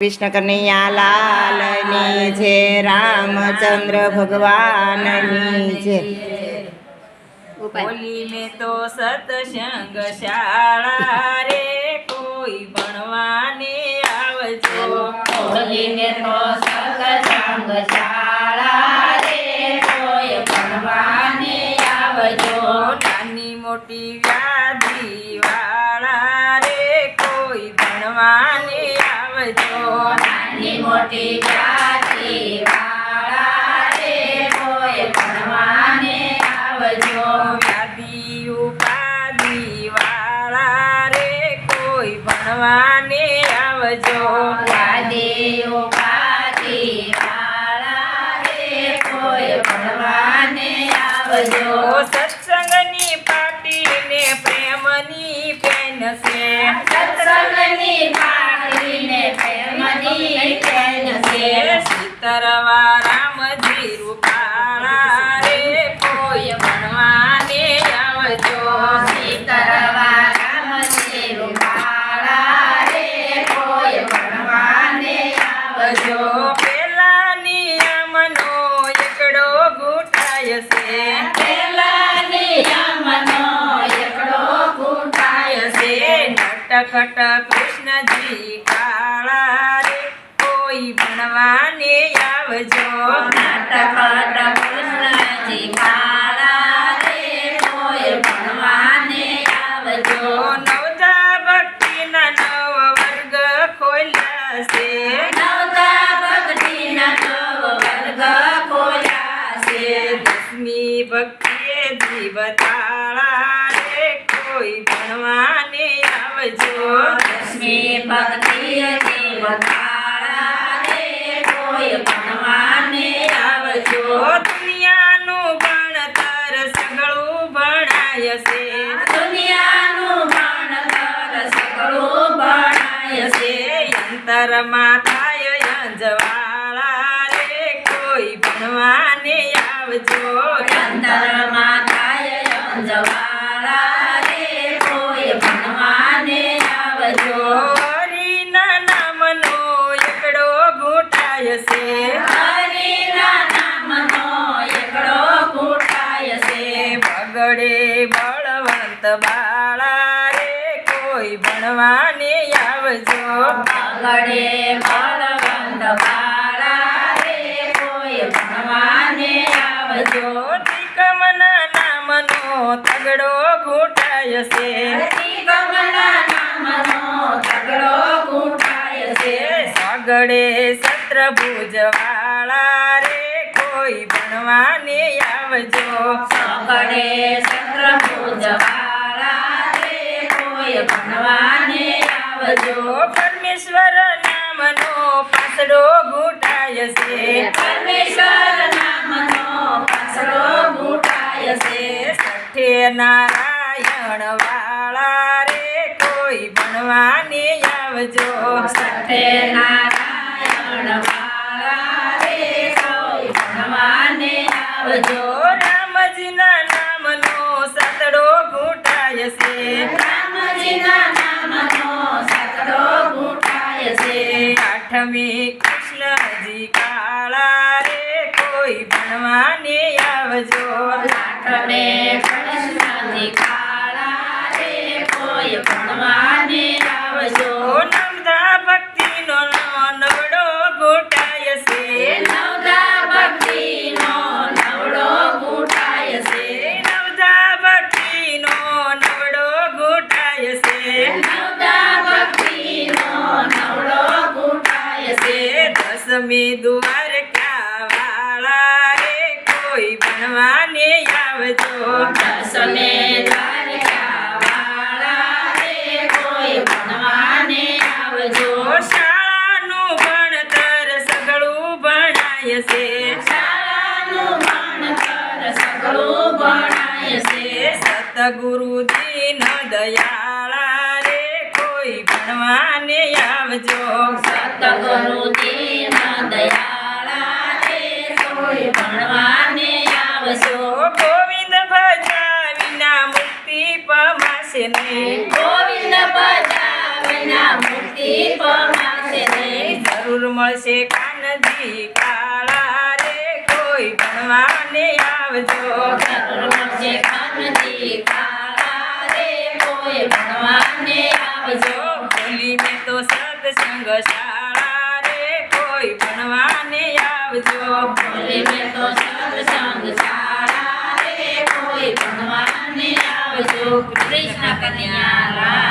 કૃષ્ણ કનૈયા લાલની છે રામચંદ્ર ભગવાનની છે બોલી મેં તો સતસંગ શાળા રે કોઈ ભણવાને આવજો. બોલીને તો સતસંગ શાળા રે કોઈ ભણવાને આવજો. નાની મોટી વ્યાધિ નાની મોટી જાતિ કોઈ ભણવાને આવજો. વ્યાધિ ઉપાધિ કોઈ ભણવાને આવજો. રે કોઈ ભણવાને આવજો. સત્સંગની પાટીને પ્રેમની પેન છે. સત્સંગની પાટીને સીતરવા રામજી રૂપાળા રે કોઈ ભણવાને આવજો સીતરવા રામજી રૂપાળા રે કોઈ ભણવાને આવજો જો પેલા એકડો કૃષ્ણજી કાળા રે કોઈ ભણવાને આવજો નાટકટ કૃષ્ણજી કાળા રે કોઈ ભણવાને આવજો જો નવજા ભક્તિના નવ વર્ગ ખોલ્યા છે નવતા ભક્તિના નવ વર્ગ ખોલ્યા છે દસમી ભક્તિએ જીવતાળા રે કોઈ ભણવાને આવજો લક્ષ્મી ભક્તિ જીવતાળા દુનિયાનું છે અંતરમાં થાય અંજવાળા કોઈ ભણવાને આવજો. અંતરમાં થાય બગડે બળવંત બાળા રે કોઈ ભણવાને આવજો. પગડે બળવંત બાળા રે કોઈ ભણવાને આવજો. ત્રિકમના નામનો તગડો ઘૂંટાય છે. કમલા નામનો તગડો ઘૂંટાય છે. સગડે સત્રભુજ વાળા રે કોઈ ભણવાને આવજો. રે કોઈ ભણવાને આવજો. પરમેશ્વર નામનો પાસડો ઘૂંટાય છે. પરમેશ્વર નામનો પાસડો ઘૂંટાય છે. સઠે નારાયણ વાળા રે કોઈ ભણવાને આવજો. સઠે નારાયણ વાળા રે કોઈ ભણવાને આવજો. રામજીના ઘૂંટાય છે. રામજીના નામનો સકડો ઘૂંટાય છે. આઠમી કૃષ્ણજી કાળા રે કોઈ ભણવાને આવજો. લાઠને કૃષ્ણજી કાળા રે કોઈ ભણવાને આવજો. ઓ નવદા ભક્તિનો નવડો ઘૂંટાય છે નવદા ભક્તિનો નવડો ઘૂંટાય છે નવદા ભક્તિનો નવડો ઘૂંટાય છે નવદા ભક્તિનો નવડો ઘૂંટાય છે દસમી દ્વારકા વાળા રે કોઈ ભણવાને આવજો. તમે દ્વારકા વાળા રે કોઈ ભણવાને આવજો. શાળાનું ભણતર સગળું ભણાય છે. શાળાનું ભણતર સઘળું ભણાય છે. સતગુરુજીનો ન દયાળા રે ભણવાને આવજો. સતગુરુજી દયાળા રે કોઈ ભણવાને આવજો. ગોવિંદ ભજા વિના મુક્તિ પમાશે ને ગોવિંદ ભજા વિના મુક્તિ પમાશે જરૂર મળશે કાનજી કાળા રે કોઈ ભણવાને આવજો. જરૂર મળશે કાનજી કાળા રે કોઈ ભણવાને રે કોઈ ભણવાને આવજો. મેં તો સત્સંગ શાળા રે કોઈ ભણવાને આવજો. કૃષ્ણ કન્યા